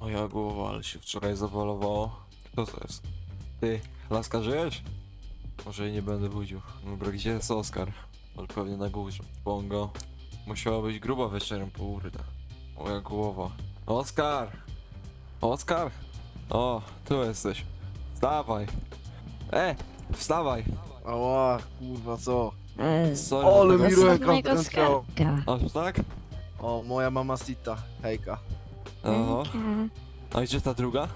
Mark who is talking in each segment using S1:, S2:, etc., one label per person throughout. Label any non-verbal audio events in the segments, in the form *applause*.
S1: Moja głowa, ale się wczoraj zawalowało. Kto to jest? Ty, laska żyjesz? Może jej nie będę budził. Dobra, gdzie jest Oskar? On pewnie na górze. Bongo. Musiała być gruba wieczorem, kurde. Moja głowa. Oskar! Oskar! O, tu jesteś. Wstawaj. E, wstawaj.
S2: Ała, kurwa co?
S1: Sorry,
S2: Ale mi
S3: mojego
S2: wkręcało.
S3: skarbka.
S1: Aż tak?
S2: O, moja mama Sita, hejka.
S1: Oho. A gdzie ta druga?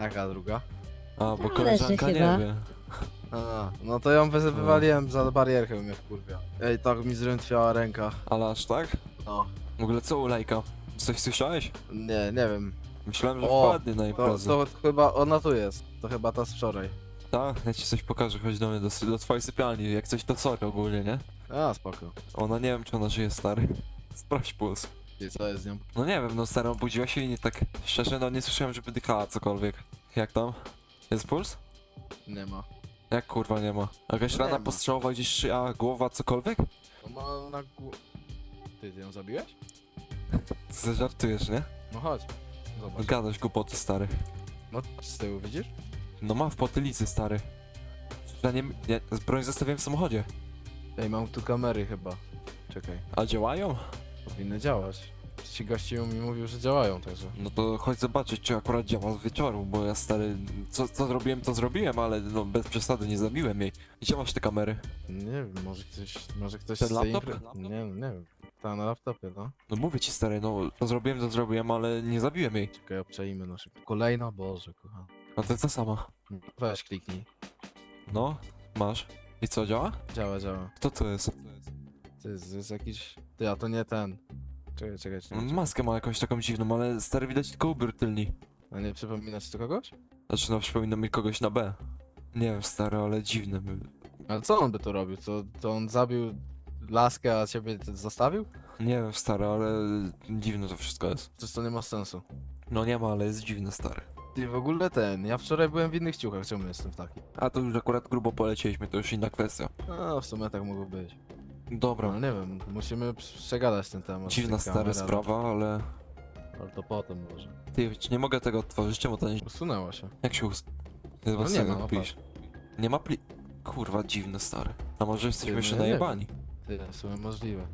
S2: Jaka druga?
S1: A, bo
S3: No,
S1: koleżanka
S3: leży
S1: nie
S3: chyba.
S1: wie.
S2: A, no to ją wy- wywaliłem za barierkę, mnie wkurwia. Ej, tak mi zrętwiała ręka.
S1: Ale aż tak?
S2: No,
S1: W ogóle co u Lejka? Coś słyszałeś?
S2: nie, nie wiem.
S1: Myślałem, że
S2: O,
S1: wpadnie na
S2: To,
S1: imprezę.
S2: to chyba, ona tu jest. To chyba ta z wczoraj.
S1: Tak, ja ci coś pokażę, chodź do mnie, do, do twojej sypialni, jak coś to sorry ogólnie, nie?
S2: A, spoko.
S1: Ona nie wiem, czy ona żyje, stary. Sprawdź puls.
S2: Co jest z nią?
S1: No nie wiem, no stara obudziła się i nie tak, szczerze, no nie słyszałem, żeby dykała cokolwiek. Jak tam? Jest puls?
S2: Nie ma.
S1: Jak kurwa nie ma? Jakaś
S2: Nie
S1: rana
S2: ma.
S1: postrzałowa gdzieś szyja, głowa, cokolwiek?
S2: No ma na gó... Ty, ty ją zabiłeś?
S1: Ty żartujesz, nie?
S2: No chodź. Zobacz.
S1: Gadasz głupoty, stary.
S2: No, z tyłu widzisz?
S1: No ma w potylicy, stary. Ja nie, nie, broń zostawiłem w samochodzie.
S2: Ej, mam tu kamery chyba. Czekaj.
S1: A działają?
S2: Powinny działać. Ci gościu mi mówił, że działają, także.
S1: No to chodź zobaczyć, czy akurat działa z wieczoru, bo ja stary, co, co zrobiłem, to zrobiłem, ale no bez przesady nie zabiłem jej. Gdzie masz te kamery?
S2: Nie wiem, może ktoś, może ktoś
S1: Ten
S2: z tej
S1: laptop?
S2: impre- Nie, nie wiem. Ta na laptopie, no.
S1: No mówię ci stary, no to zrobiłem, to zrobiłem, ale nie zabiłem jej.
S2: Czekaj, obczajmy na szybko. Kolejna, Boże, kocham.
S1: No to jest ta sama.
S2: Weź kliknij.
S1: No, masz. I co, działa?
S2: Działa, działa.
S1: Kto to jest?
S2: To jest, to jest jakiś... Ty, a to nie ten. Czekaj, czekaj, czekaj. czekaj.
S1: Maskę ma jakąś taką dziwną, ale stary widać tylko ubiór tylni.
S2: A nie przypomina ci to kogoś?
S1: Znaczy no przypomina mi kogoś na B. Nie wiem stary, ale dziwne.
S2: Ale co on by tu robił? To, to on zabił laskę, a ciebie t- zostawił?
S1: Nie wiem stary, ale dziwne to wszystko jest.
S2: Przecież to nie ma sensu.
S1: No nie ma, ale jest dziwne stary.
S2: Ty, w ogóle ten, ja wczoraj byłem w innych ciuchach, czemu jestem w takich?
S1: A to już akurat grubo polecieliśmy, to już inna kwestia.
S2: No, w sumie tak mogło być.
S1: Dobra,
S2: No nie wiem, musimy przegadać ten temat. z
S1: dziwna
S2: tych
S1: stara
S2: kamer, ale-
S1: sprawa, ale...
S2: Ale to potem może.
S1: Ty, nie mogę tego otworzyć, czemu to nie...
S2: Usunęło się.
S1: Jak się us...
S2: No nie
S1: sobie
S2: ma, no.
S1: Nie ma pli... Kurwa, dziwne stary. A może jesteśmy
S2: no
S1: jeszcze
S2: ja nie
S1: najebani?
S2: Ty, w sumie możliwe.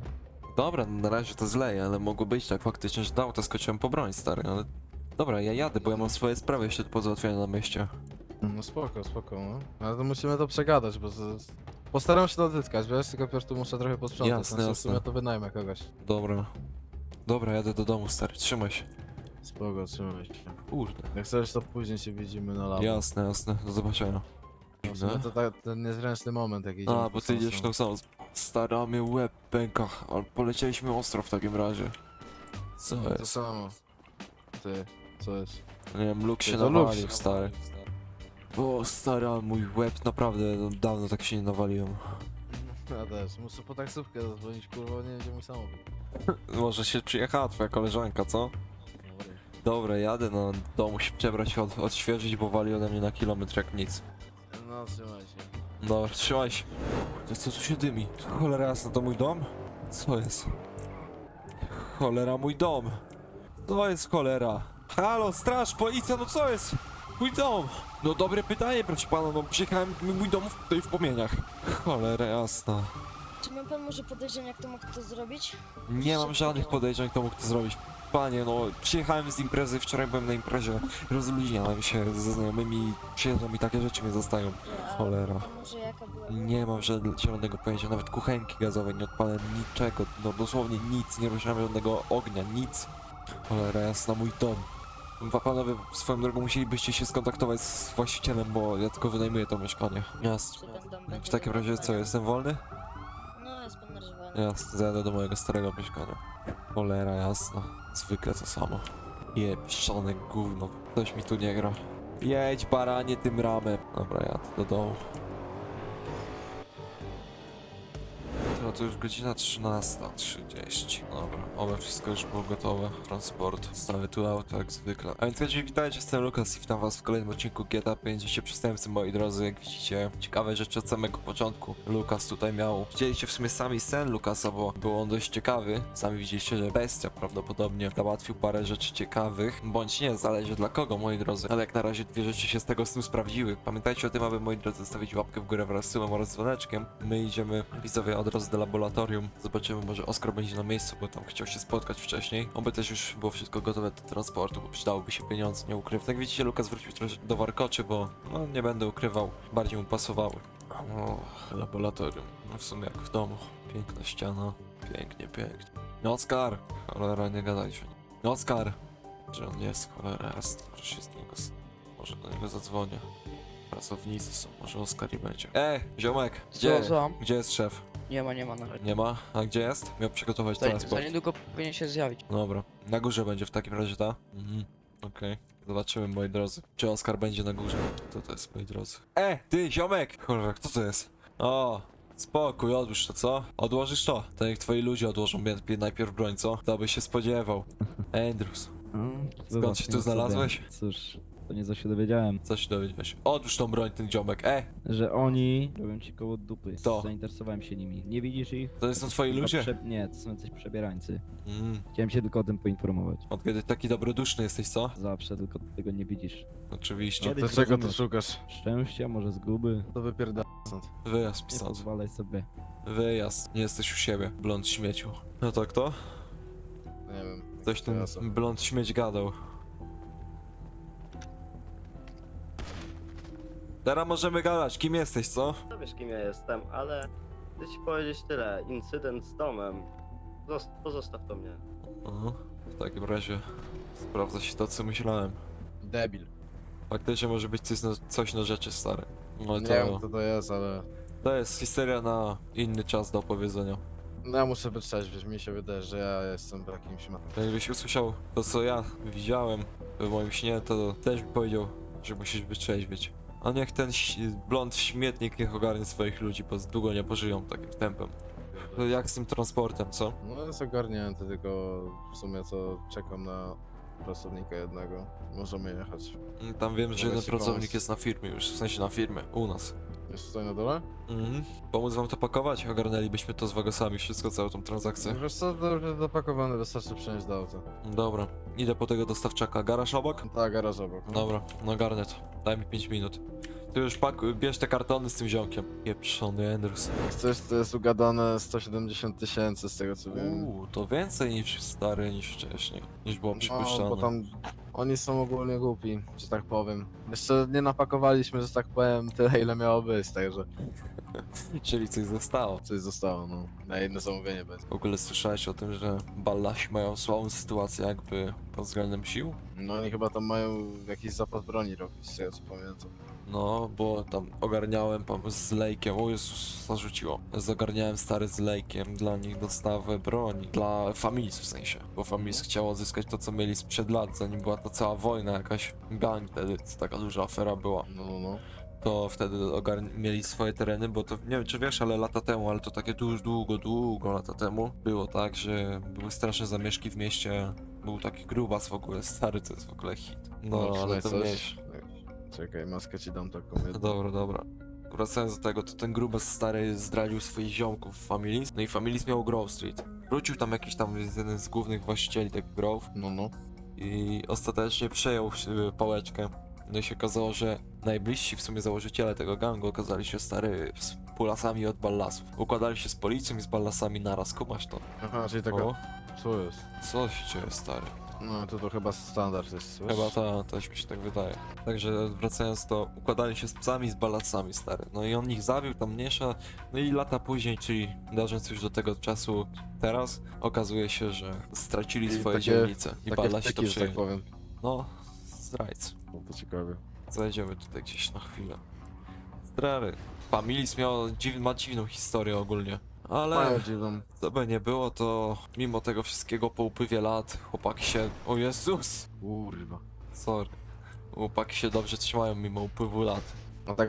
S1: Dobra, no na razie to zleję, ale mogło być tak faktycznie, że dał to skoczyłem po broń, stary, ale... Dobra, ja jadę, bo ja mam swoje sprawy jeszcze do pozałatwiania na mieście.
S2: No spoko, spoko, no. Ale to musimy to przegadać, bo z... Postaram się to odzyskać, wiesz, tylko po prostu muszę trochę posprzątać.
S1: Jasne,
S2: znaczy, w
S1: jasne.
S2: sumie to wynajmę kogoś.
S1: Dobra. Dobra, jadę do domu, stary, trzymaj się.
S2: Spoko, trzymaj się.
S1: Kurde.
S2: Jak chcesz, to później się widzimy na lawo.
S1: Jasne, jasne, do zobaczenia.
S2: W sumie to tak, ten niezręczny moment, jak idziemy.
S1: A,
S2: po
S1: bo ty
S2: Samsung.
S1: idziesz tą samą. Stara mnie łeb pęka, ale polecieliśmy ostro w takim razie. Co
S2: To
S1: jest?
S2: samo. Ty, co jest?
S1: Nie wiem, luk
S2: Ty,
S1: się
S2: to
S1: nawalił,
S2: się
S1: stary. O, stary, ale mój łeb naprawdę, no, dawno tak się nie nawaliłem.
S2: Ja też, muszę po taksówkę zadzwonić, kurwa, nie będzie mój samochód. *laughs*
S1: Może się przyjechała twoja koleżanka, co? Dobra, jadę no, do domu się przebrać, od, odświeżyć, bo wali ode mnie na kilometr jak nic.
S2: No, trzymaj się.
S1: No, trzymaj się. To co tu się dymi? Cholera jasna, to mój dom? Co jest? Cholera, mój dom. To jest cholera. Halo, straż, policja, no co jest? Mój dom. No dobre pytanie, proszę pana, no przyjechałem, mój dom tutaj w płomieniach. Cholera jasna.
S4: Czy ma pan może podejrzenia, kto mógł to zrobić?
S1: Nie mam żadnych podejrzeń, kto mógł to zrobić. Panie, no, przyjechałem z imprezy, wczoraj byłem na imprezie, rozluźniałem się ze znajomymi, przyjeżdżam i takie rzeczy mnie zostają.
S4: A-
S1: Cholera.
S4: Może jaka była?
S1: Nie mam żadnego zielonego pojęcia, nawet kuchenki gazowej, nie odpalę niczego, no dosłownie nic, nie ruszałem żadnego ognia, nic. Cholera jasna, mój dom. Panowie, swoją drogą musielibyście się skontaktować z właścicielem, bo ja tylko wynajmuję to mieszkanie. Jasne.
S4: Czy ten dom będzie
S1: W takim razie co, jestem wolny?
S4: No, jest pan narzywany.
S1: Jasne, zajadę do mojego starego mieszkania. Cholera jasna, zwykle to samo. Jebszone gówno, coś mi tu nie gra. Jedź baranie tym ramem. Dobra, jadę do domu. No to już godzina 13.30. Dobra, oby wszystko już było gotowe. Transport, stawię tu auto jak zwykle. A więc cześć, witajcie, jestem Lukas i witam was w kolejnym odcinku GTA 50 Przestępcy, moi drodzy. Jak widzicie, ciekawe rzeczy od samego początku. Lukas tutaj miał... Widzieliście w sumie sami sen Lukasa, bo był on dość ciekawy. Sami widzieliście, że bestia prawdopodobnie załatwił parę rzeczy ciekawych. Bądź nie, zależy dla kogo, moi drodzy. Ale jak na razie dwie rzeczy się z tego snu sprawdziły. Pamiętajcie o tym, aby moi drodzy zostawić łapkę w górę wraz z sumem oraz dzwoneczkiem. My idziemy, widzowie, od razu do laboratorium. Zobaczymy, może Oskar będzie na miejscu, bo tam chciał się spotkać wcześniej. Oby też już było wszystko gotowe do transportu, bo przydałoby się pieniądze, nie ukrywam. Jak widzicie, Lukas wrócił troszkę do warkoczy, bo, no, nie będę ukrywał, bardziej mu pasowały. O, laboratorium. No w sumie jak w domu. Piękna ściana. Pięknie, pięknie. No, Oskar! Cholera, nie gadajcie. No, Oskar! Że on jest, cholera jest. Może się z niego... Może do niego zadzwonię. Pracownicy są, może Oskar i będzie. E, ziomek! Gdzie,
S3: Co,
S1: gdzie jest szef?
S3: Nie ma, nie ma na razie.
S1: Nie ma? A gdzie jest? Miał przygotować
S3: Za,
S1: transport.
S3: za niedługo powinien się zjawić.
S1: Dobra. Na górze będzie w takim razie, ta? Mhm. Okej. Zobaczymy, moi drodzy. Czy Oskar będzie na górze? To to jest, moi drodzy. E, ty, ziomek! Cholera, kto to jest? O, spokój, odłóż to, co? Odłożysz to? To niech twoi ludzie odłożą mnie- najpierw broń, co? Kto by się spodziewał? *laughs* Andrews,
S5: Mm,
S1: Skąd się tu znalazłeś?
S5: Cóż, to nie za się dowiedziałem,
S1: co się dowiedziałeś? Odłóż tą broń, ten ziomek, e!
S5: że oni robią ci koło dupy.
S1: To.
S5: Zainteresowałem się nimi. Nie widzisz ich?
S1: To są twoi
S5: Chyba
S1: ludzie?
S5: Prze... Nie, to są jacyś przebierańcy.
S1: Mm,
S5: Chciałem cię tylko o tym poinformować.
S1: od kiedy taki dobroduszny jesteś, co?
S5: Zawsze tylko tego nie widzisz.
S1: Oczywiście.
S5: Kiedyś
S2: To czego ty
S5: rozumiesz.
S2: szukasz?
S5: Szczęścia, może zguby.
S2: To wypierdala stąd.
S1: Wyjazd,
S5: Nie pozwalaj sobie.
S1: Wyjazd. Nie jesteś u siebie, blond śmieciu. No to kto?
S2: Nie wiem.
S1: Coś ten
S2: Teraz-
S1: blond śmieć gadał. Teraz możemy gadać, kim jesteś, co?
S6: No wiesz kim ja jestem, ale chcę ci powiedzieć tyle. Incydent z domem. Zost- pozostaw to mnie.
S1: Aha. W takim razie sprawdza się to, co myślałem.
S2: Debil.
S1: Faktycznie może być coś na, coś na rzeczy, stary. No
S2: Nie
S1: to,
S2: wiem kto to jest, ale...
S1: to jest historia na inny czas do opowiedzenia.
S2: No ja muszę wytrzeźwieć, mi się wydaje, że ja jestem w jakimś... ma-
S1: To Jakbyś usłyszał to, co ja widziałem w moim śnie, to też bym powiedział, że musisz wytrzeźwieć. A niech ten ś- blond śmietnik niech ogarnie swoich ludzi, bo długo nie pożyją takim tempem. To jak z tym transportem, co?
S2: No jest ogarnięty, tylko w sumie to czekam na pracownika jednego. Możemy jechać.
S1: Mm, Tam wiem, że
S2: Mogę
S1: jeden
S2: ci
S1: pracownik
S2: pomóc.
S1: jest na firmie już, w sensie na firmie, u nas.
S2: Jest tutaj na dole?
S1: Mhm. Pomóc wam to pakować? Ogarnęlibyśmy to z wagosami, wszystko, całą tą transakcję.
S2: Wiesz co, jest dopakowane, wystarczy przenieść do auta.
S1: Dobra, idę po tego dostawczaka. Garaż obok?
S2: Tak, garaż obok. no.
S1: Dobra, no ogarnę to. Daj mi 5 minut. Ty już pakuj, bierz te kartony z tym ziomkiem. Pieprzony Andrews.
S2: Coś to jest ugadane 170 tysięcy z tego co wiem.
S1: Uuu, to więcej niż stary, niż wcześniej. Niż było
S2: No,
S1: przypuszczane.
S2: bo tam oni są ogólnie głupi, że tak powiem. Jeszcze nie napakowaliśmy, że tak powiem, tyle ile miało być, także *laughs*
S1: Czyli coś zostało.
S2: coś zostało, no. Na jedno zamówienie będzie.
S1: W ogóle słyszałeś o tym, że Ballasi mają słabą sytuację jakby pod względem sił?
S2: No oni chyba tam mają jakiś zapas broni robić, z tego co pamiętam.
S1: No, bo tam ogarniałem z lejkiem, o Jezus, zarzuciło. Zagarniałem stary z lejkiem dla nich dostawę broni. Dla Familis w sensie. Bo Familis chciał odzyskać to, co mieli sprzed lat, zanim była ta cała wojna jakaś. Gang wtedy, to taka duża afera była.
S2: No, no, no.
S1: To wtedy ogarn- mieli swoje tereny, bo to, nie wiem czy wiesz, ale lata temu, ale to takie długo, długo, długo lata temu było tak, że były straszne zamieszki w mieście. Był taki grubas w ogóle, stary, to jest w ogóle hit. No, ale
S2: przynajmniej
S1: to
S2: coś.
S1: mniejsze.
S2: Czekaj, maskę ci dam taką jedną.
S1: Dobra, dobra. Wracając do tego, to ten grubas stary zdradził swoich ziomków w Familis. No i Familis miał Grove Street. Wrócił tam jakiś tam jeden z głównych właścicieli tego Grove
S2: No, no.
S1: i ostatecznie przejął pałeczkę. No i się okazało, że najbliżsi w sumie założyciele tego gangu okazali się stary z pulasami od ballasów. Układali się z policją i z ballasami naraz, kumasz to?
S2: Aha, czyli taka...
S1: O,
S2: Co jest?
S1: co się dzieje stary?
S2: No, to to chyba standard jest, wiesz?
S1: Chyba ta, też mi się tak wydaje. Także wracając to, układali się z psami z balacami, stary. No i on ich zabił, tam mniejsza. No i lata później, czyli dążąc już do tego czasu teraz, okazuje się, że stracili swoje
S2: takie-
S1: dzielnice. I
S2: Takie
S1: balasi to
S2: wtyki, że tak powiem.
S1: No, zdrajcy.
S2: No, to ciekawe.
S1: Zajdziemy tutaj gdzieś na chwilę. Strary. Familis miał dziw, ma dziwną historię ogólnie. Ale
S2: dziwną.
S1: co by nie było, to mimo tego wszystkiego po upływie lat chłopaki się... O Jezus!
S2: Kurwa.
S1: Sorry. Chłopaki się dobrze trzymają mimo upływu lat.
S2: No tak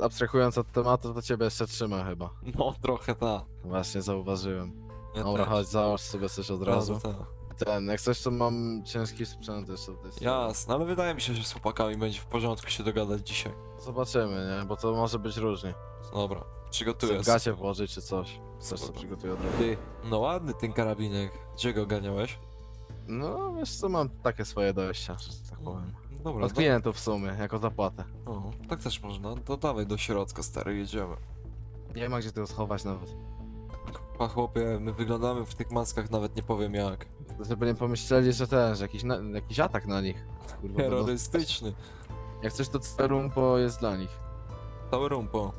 S2: abstrahując od tematu, to ciebie jeszcze trzyma chyba.
S1: No, trochę ta.
S2: Właśnie zauważyłem.
S1: Ja
S2: Dobra,
S1: też.
S2: chodź, załóż sobie coś od razu.
S1: Ta.
S2: Ten, jak coś to mam ciężki sprzęt jeszcze tutaj.
S1: Jasne, ale wydaje mi się, że z chłopakami będzie w porządku się dogadać dzisiaj.
S2: Zobaczymy, nie? Bo to może być różnie.
S1: Dobra,
S2: Chcę
S1: przygotuję.
S2: w gacie włożyć czy coś. Coś co
S1: Spoko.
S2: przygotuję od razu.
S1: Ty, no ładny ten karabinek. Gdzie go ganiałeś?
S2: No, wiesz co, mam takie swoje dojścia, że tak powiem.
S1: Dobra,
S2: Od klientów w sumie, jako zapłatę.
S1: O, tak też można. To dawaj do środka, stary, jedziemy.
S2: Nie ma gdzie tego schować nawet.
S1: Pa chłopie, my wyglądamy w tych maskach, nawet nie powiem jak.
S2: Żeby nie pomyśleli, że ten, że jakiś, na, jakiś atak na nich. Kurwa, będą-
S1: Terrorystyczny.
S2: Jak coś to Cerumpo jest dla nich.
S1: Cały rumpo.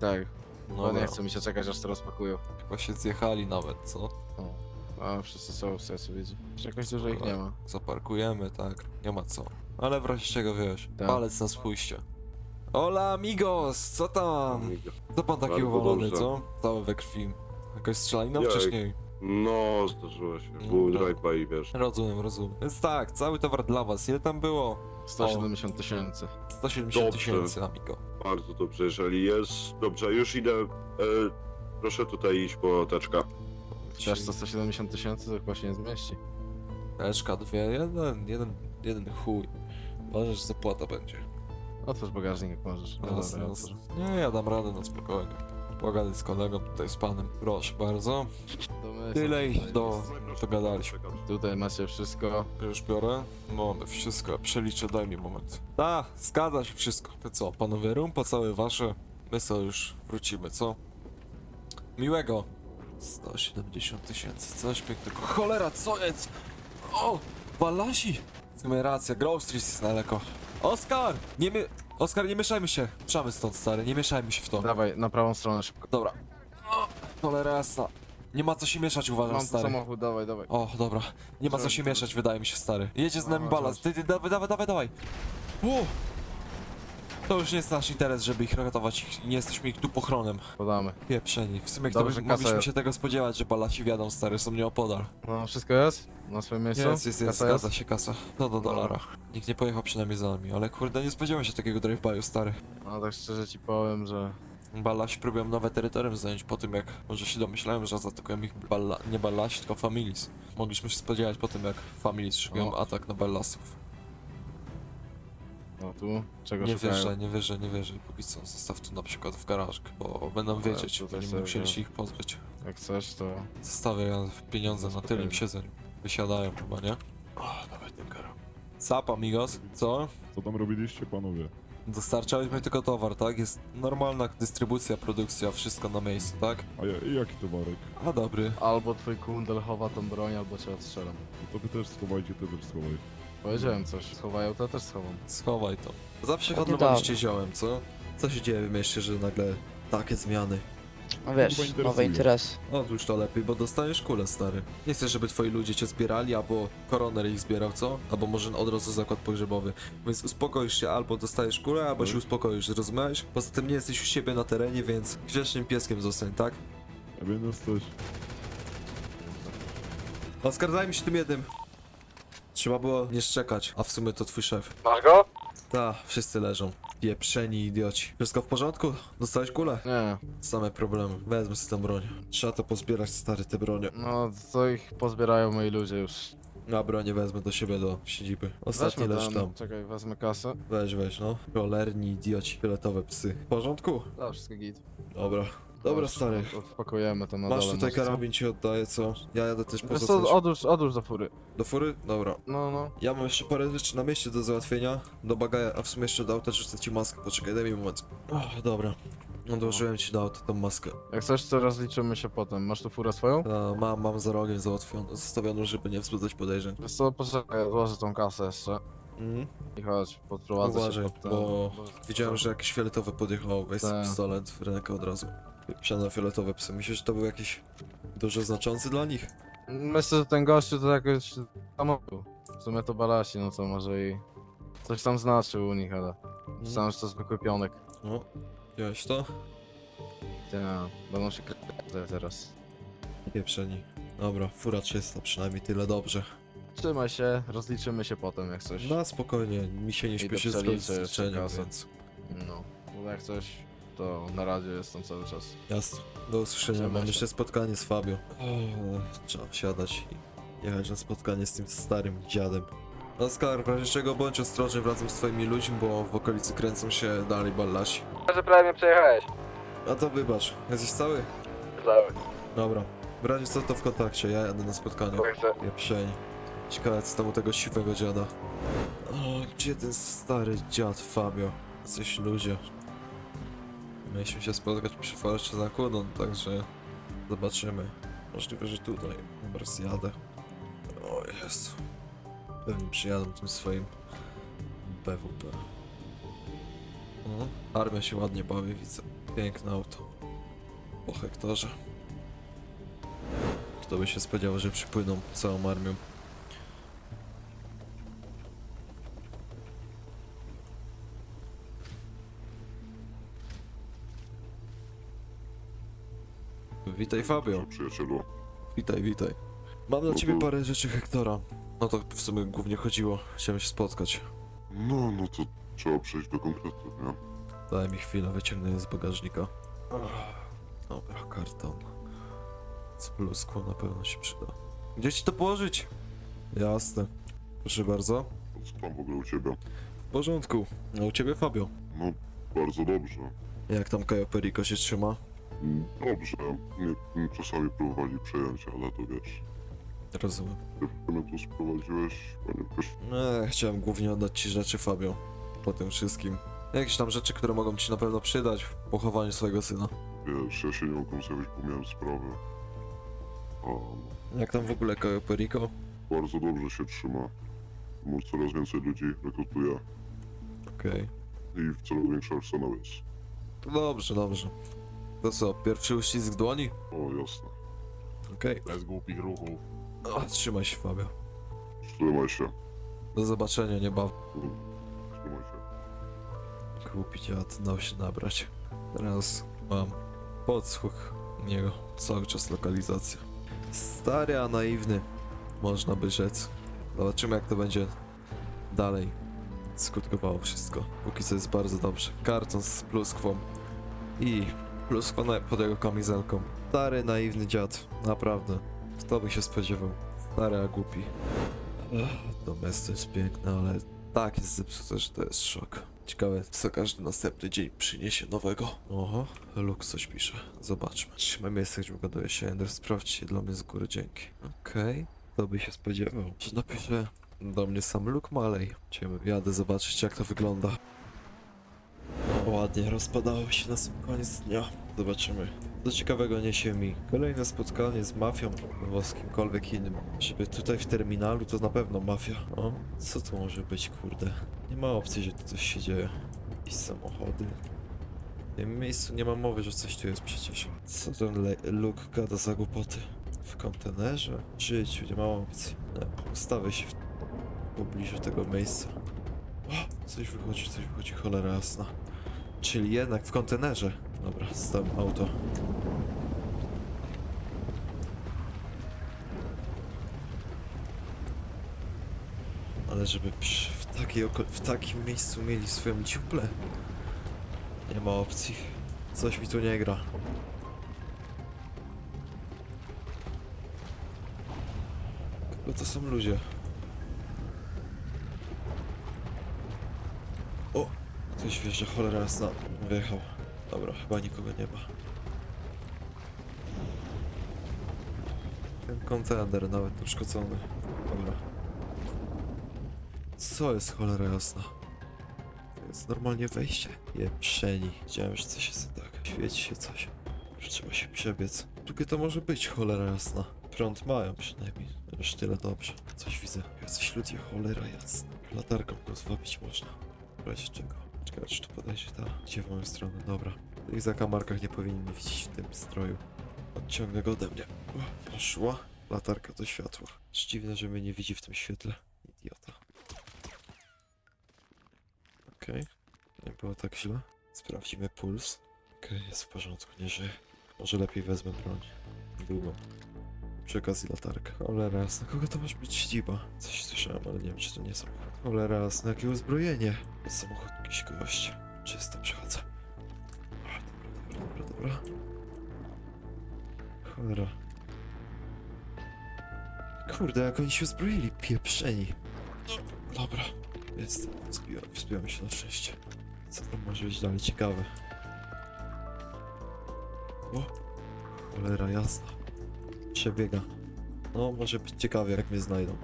S2: Tak, bo
S1: No,
S2: nie chce mi się czekać aż to rozpakują.
S1: chyba się zjechali nawet, co?
S2: O. A wszyscy są w sensie, widzi. Że jakoś dużo ich nie ma.
S1: Zaparkujemy, tak, nie ma co. Ale w razie czego wiesz,
S2: Tak.
S1: palec na spójście. Hola amigos, co tam? Co pan taki
S7: Bardzo
S1: uwalony,
S7: dobrze.
S1: co? Cały we krwi. Jakaś strzelanina
S7: Jak?
S1: wcześniej.
S7: No, zdarzyło się.
S1: No,
S7: Był drive i wiesz.
S1: Rozumiem, rozumiem. Więc tak, cały towar dla was. Ile tam było?
S2: 170 tysięcy.
S1: 170
S7: Dobrze.
S1: tysięcy, amigo.
S7: Bardzo dobrze, jeżeli jest. Dobrze, już idę. E, proszę tutaj iść po teczkę.
S2: Też co 170 tysięcy to chyba się nie zmieści.
S1: Teczka, dwie, jeden, jeden, jeden chuj. Ważne, że zapłata będzie.
S2: Otwórz bagażnik jak możesz. No
S1: Jasne,
S2: dobra,
S1: jasne.
S2: otwórz.
S1: Nie, ja dam radę, no spokojnie. Pogadaj z kolegą tutaj, z panem. Proszę bardzo. Tyle
S2: tutaj
S1: do... Dogadaliśmy.
S2: Tutaj macie wszystko.
S1: Już biorę? Moment, wszystko, przeliczę, daj mi moment. Tak, zgadza się wszystko. To co, panowie, rumpa całe wasze. My sobie już wrócimy, co? Miłego. 170 tysięcy, coś pięknego. Cholera, co jest? O, balasi! W sumie racja, Grove Street jest daleko. Oskar! Nie my... Oskar, nie mieszajmy się. Trzamy stąd, stary, nie mieszajmy się w to.
S2: Dawaj, na prawą stronę szybko.
S1: Dobra. O, cholera jasna. Nie ma co się mieszać, uważam,
S2: Mam tu
S1: stary.
S2: samochód, dawaj, dawaj.
S1: O, dobra. Nie ma co się mieszać, wydaje mi się, stary. Jedzie z nami
S2: Chodź,
S1: balast.
S2: chodź.
S1: Ty, ty, dawaj, dawaj, dawaj, dawaj. To już nie jest nasz interes, żeby ich ratować. Nie jesteśmy ich tu pochronem.
S2: Podamy.
S1: Pieprzeni. W sumie
S2: Dobrze,
S1: kto,
S2: kasa
S1: mogliśmy
S2: jest.
S1: się tego spodziewać, że balasi wjadą, stary, są nieopodal.
S2: No, wszystko jest? Na swoim miejscu?
S1: Jest, jest, jest,
S2: Kasa
S1: zgadza się kasa. No do dolara. Nikt nie pojechał przynajmniej za nami, ale kurde, nie spodziewałem się takiego drive-by'u, stary.
S2: No tak szczerze ci powiem, że...
S1: Balasi próbują nowe terytorium zająć po tym, jak może się domyślałem, że zaatakują ich balla, nie Ballasi, tylko Familis. Mogliśmy się spodziewać po tym, jak Familis szykują
S2: O.
S1: atak na Ballasów.
S2: No tu, czego
S1: Nie
S2: szukają?
S1: wierzę, nie wierzę, nie wierzę. Póki co zostaw tu na przykład w garażku, bo będą
S2: Ale
S1: wiedzieć,
S2: tutaj
S1: będziemy
S2: sobie
S1: musieli się ich pozbyć.
S2: Jak coś, to...
S1: Zostawię ja pieniądze na
S2: Spokojnie.
S1: tylnym siedzeniu. Wysiadają chyba, nie? O, dawaj ten kara. Sap, amigos, co?
S8: Co tam robiliście panowie?
S1: Dostarczaliśmy tylko towar, tak? Jest normalna dystrybucja, produkcja, wszystko na miejscu, tak?
S8: A ja, jaki towarek?
S1: A dobry.
S2: Albo twój kundel chowa tą broń, albo cię odstrzelam.
S8: No to wy też schowajcie, ty też schowaj.
S2: Powiedziałem coś. Schowają, to też schowam.
S1: Schowaj to. Zawsze handlowaliście ziołem, co? Co się dzieje w mieście, że nagle takie zmiany?
S3: No wiesz,
S8: Chyba interesuje.
S3: nowy interes.
S1: Otóż to lepiej, bo dostaniesz kulę, stary. Nie chcesz, żeby twoi ludzie cię zbierali, albo koroner ich zbierał, co? Albo może od razu zakład pogrzebowy. Więc uspokoisz się, albo dostajesz kulę, albo się uspokoisz, rozumiesz? Poza tym nie jesteś u siebie na terenie, więc grzecznym pieskiem zostań, tak?
S8: A więc jesteś...
S1: Oskar, daj mi się tym jednym. Trzeba było nie szczekać, a w sumie to twój szef.
S2: Masz go?
S1: Ta, wszyscy leżą. Pieprzeni idioci. Wszystko w porządku? Dostałeś kulę?
S2: Nie.
S1: Same problemy. Wezmę sobie tę broń. Trzeba to pozbierać, stary, te bronie.
S2: No, to ich pozbierają moi ludzie już.
S1: Na bronię wezmę do siebie, do siedziby. Ostatni leż tam.
S2: Czekaj, wezmę kasę.
S1: Weź, weź, no. Cholerni idioci, fioletowe psy. W porządku?
S2: Da, wszystko git.
S1: Dobra. Dobra, stary.
S2: od- Odpakujemy to na
S1: Masz
S2: dole.
S1: tutaj karabin, ci oddaję, co? Ja jadę też po
S2: Wiesz
S1: coś.
S2: co, odłóż, odłóż do fury.
S1: Do fury? Dobra.
S2: No, no.
S1: Ja mam jeszcze parę rzeczy na mieście do załatwienia. Do bagaja, a w sumie jeszcze do auta rzucę ci maskę. Poczekaj, daj mi moment. O, dobra. Odłożyłem ci do auta tą maskę.
S2: Jak coś, to rozliczymy się potem. Masz tu furę swoją?
S1: A, mam, mam za rogiem załatwioną, zostawioną, żeby nie wzbudzać podejrzeń.
S2: Wiesz co, poczekaj, odłożę tą kasę jeszcze.
S1: Mhm.
S2: I chodź, podprowadzę
S1: Uważaj,
S2: się pod ten...
S1: bo Widziałem, że jakiś fioletowy podjechał, weź
S2: Tak.
S1: pistolet w rękę od razu. Psiane fioletowe psy. Myślisz, że to był jakiś dużo znaczący dla nich?
S2: Myślę, że ten gościu to jakoś samochód. W sumie to balasi, no co może i... Coś tam znaczył u nich, ale... Myślałem, że to zwykły pionek.
S1: No, widziałeś to?
S2: Ja, będą się kryć teraz.
S1: Pieprzeni. Dobra, fura czysta, przynajmniej tyle dobrze.
S2: Trzymaj się, rozliczymy się potem jak coś.
S1: No spokojnie, mi się nie
S2: Idę
S1: śpieszy z
S2: przeliczę jeszcze
S1: rozliczeniem,
S2: kasę.
S1: więc...
S2: No. Jak coś, to na razie jestem cały czas.
S1: Jasne. Do usłyszenia.
S2: Trzymaj
S1: Mam
S2: się.
S1: jeszcze spotkanie z Fabio. Trzeba wsiadać i jechać na spotkanie z tym starym dziadem. Oskar, w razie czego bądź ostrożny, wracam z twoimi ludźmi, bo w okolicy kręcą się dalej ballasi.
S2: Że prawie mnie przejechałeś.
S1: A to wybacz, jesteś cały?
S2: Cały.
S1: Dobra. W razie co to w kontakcie, ja jadę na spotkanie. Pieprzeń. Ciekawe co tam u tego siwego dziada. O, gdzie ten stary dziad Fabio? Jesteś ludzie. Mieliśmy się spotkać przy falsze zakłodą, także zobaczymy. Możliwe, że tutaj. Dobra, zjadę. O Jezu. Pewnie przyjadą tym swoim BWP. O, armia się ładnie bawi, widzę. Piękne auto. Po hektorze. Kto by się spodziewał, że przypłyną całą armią. Witaj Fabio.
S7: Przyjacielu.
S1: Witaj, witaj. Mam dla ciebie parę rzeczy Hektora. No to w sumie głównie chodziło. Chciałem się spotkać.
S7: No, no to trzeba przejść do konkretów, nie?
S1: Daj mi chwilę, wyciągnę je z bagażnika. Dobra, karton. Z pluską na pewno się przyda. Gdzie ci to położyć? Jasne. Proszę bardzo.
S7: Co tam w ogóle u ciebie?
S1: W porządku. A u ciebie Fabio?
S7: No, bardzo dobrze.
S1: Jak tam Kajo Perico się trzyma?
S7: Dobrze. Czasami próbowali przejąć, ale to wiesz.
S1: Rozumiem.
S7: Mnie tu sprowadziłeś, panie Pysz...
S1: Eee, chciałem głównie oddać ci rzeczy Fabio. Po tym wszystkim. Jakieś tam rzeczy, które mogą ci na pewno przydać w pochowaniu swojego syna.
S7: Wiesz, ja się nie mogłem zjawić, bo miałem sprawę. A
S1: Jak tam w ogóle Kajo Perico?
S7: bardzo dobrze się trzyma. Mu coraz więcej ludzi rekrutuje
S1: Okej.
S7: i w coraz większy arsenał jest.
S1: To dobrze, dobrze. To co, pierwszy uścisk dłoni?
S7: O, jasne.
S1: Okej.
S8: Bez głupich ruchów.
S1: O, Trzymaj się Fabio.
S7: Trzymaj się.
S1: Do zobaczenia niebawem.
S7: Trzymaj się.
S1: Głupi dziad dał się nabrać. Teraz mam podsłuch niego. Cały czas lokalizacja. Stary, a naiwny. Można by rzec. Zobaczymy jak to będzie dalej skutkowało wszystko. Póki co jest bardzo dobrze. Karton z pluskwą. I pluskwa na- pod jego kamizelką. Stary, naiwny dziad. Naprawdę. Kto by się spodziewał? Stary, a głupi. Ech, To miasto jest piękne, ale tak jest zepsute, że to jest szok. Ciekawe, co każdy następny dzień przyniesie nowego. Oho, Luke coś pisze. Zobaczmy. Trzymaj miejsce, gdzie wygaduje się Ender. Sprawdźcie dla mnie z góry, dzięki. Okej, to by się spodziewał, że napisze do mnie sam Luke Malej. Jadę zobaczyć, jak to wygląda. Ładnie, rozpadało się na sam koniec dnia. Zobaczymy. Co ciekawego niesie mi kolejne spotkanie z mafią albo z kimkolwiek innym. Żeby tutaj w terminalu to na pewno mafia. O, co to może być, kurde? Nie ma opcji, że tu coś się dzieje. Jakieś samochody. W tym miejscu nie ma mowy, że coś tu jest przecież. Co ten Le- gada za głupoty? W kontenerze? W życiu, nie ma opcji. Nie, się w pobliżu tego miejsca. O, coś wychodzi, coś wychodzi, cholera jasna. Czyli jednak w kontenerze. Dobra, stałem auto. Ale żeby w, takiej w takim miejscu mieli swoją dziuplę. Nie ma opcji. Coś mi tu nie gra. Kogo to są ludzie? O! Ktoś wjeżdża, cholera jasna. Wjechał. Dobra, chyba nikogo nie ma. Ten kontener nawet uszkodzony. Dobra. Co jest cholera jasna? To jest normalnie wejście. Jeprzeni. Widziałem, że coś jest tak. Świeci się coś. Że trzeba się przebiec. Długie to może być, cholera jasna. Prąd mają przynajmniej. Już tyle dobrze. Coś widzę. Jacyś ludzie, cholera jasna. Latarką go zwabić można. W razie czego. Czekaj, czy tu podejdzie ta? Gdzie w stronę? Dobra. Tych zakamarkach nie powinni mnie widzieć w tym stroju. Odciągnę go ode mnie. O, poszła. Latarka do światła. Aż Dziwne, że mnie nie widzi w tym świetle. Idiota. Okej. Nie było tak źle. Sprawdzimy puls. Okej, jest w porządku, nie żyje. Może lepiej wezmę broń. Długą. Przy okazji latarkę. Cholera jasna, kogo to może być dziba? Coś słyszałem, ale nie wiem, czy to nie są. Cholera jasna, jakie uzbrojenie. Samochód jakiś gość. Czysto przechodzę. Dobra. Cholera. Kurde, jak oni się uzbroili, pieprzeni. No, dobra. Jest. Wspiąłem się na szczęście. Co tam może być dalej ciekawe? O! Cholera jasna. Przebiega. No, może być ciekawie, jak mnie znajdą.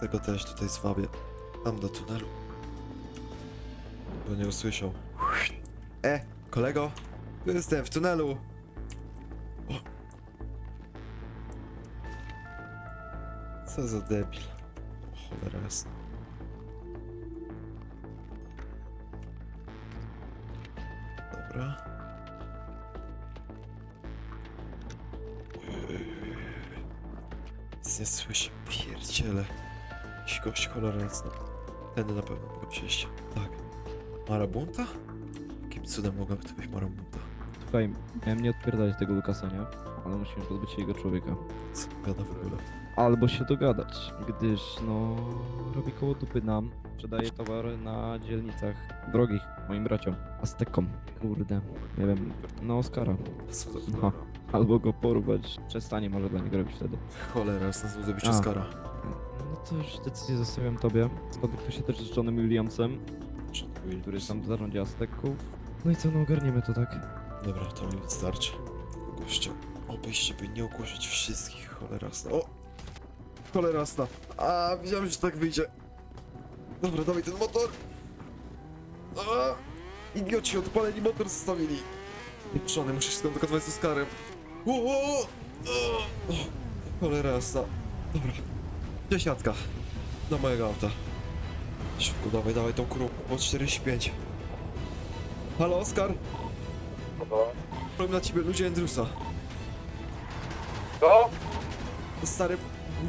S1: Tego też tutaj zwabię. Tam do tunelu. Bo nie usłyszał. E, kolego! Jestem w tunelu! O. Co za debil. Cholera jasna. Dobra. Nic nie słyszę, pierdziele. Jakiś gość cholera jasna. Tędy na pewno mogę przejść. Tak. Marabunta? Jakim cudem mogła to być marabunta?
S5: Słuchaj, miałem nie odpierdalać tego Lukasa, nie? Ale musimy pozbyć się jego człowieka.
S1: Co gada w ogóle?
S5: Albo się dogadać, gdyż no robi koło dupy nam, sprzedaje towary na dzielnicach drogich moim braciom, Aztekom. Kurde, nie wiem, no Oskara.
S1: Co to?
S5: No, albo go porwać, przestanie może dla niego robić wtedy.
S1: Cholera, jasna znowu zabić
S5: A.
S1: Oscara.
S5: No to już decyzję zostawiam tobie. Skontaktuj się też z Johnem Williamsem, który jest tam w zarządzie Azteków. No i co, no ogarniemy to, tak?
S1: Dobra, to mi wystarczy. Gościu, obyś, żeby nie ogłuszyć wszystkich, cholera jasna. O! Cholera jasna. A, wiedziałem, że tak wyjdzie. Dobra, dawaj ten motor. A, idioci, odpaleni motor zostawili. Pieprzony, muszę się skontaktować z Oskarem. O, o, o, o, cholera jasna. Dobra, dziesiątka. Do mojego auta. Szybko, dawaj, dawaj tą kurą po 45. Halo, Oskar? Problem na ciebie, ludzie Andrusa.
S2: Co?
S1: Stary,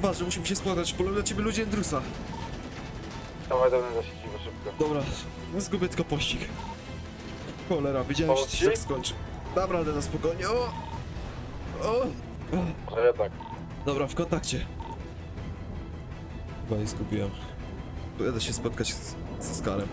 S1: ważne, musimy się spotkać. Problem na ciebie, ludzie Andrusa.
S2: Dawaj do siedzibę szybko.
S1: Dobra, zgubię tylko pościg. Cholera, wiedziałem, że się tak skończy. Dam radę na spokojnie, o! O!
S2: Może jednak.
S1: Dobra, w kontakcie. Chyba ich zgubiłem. Pojadę się spotkać z, z Oskarem.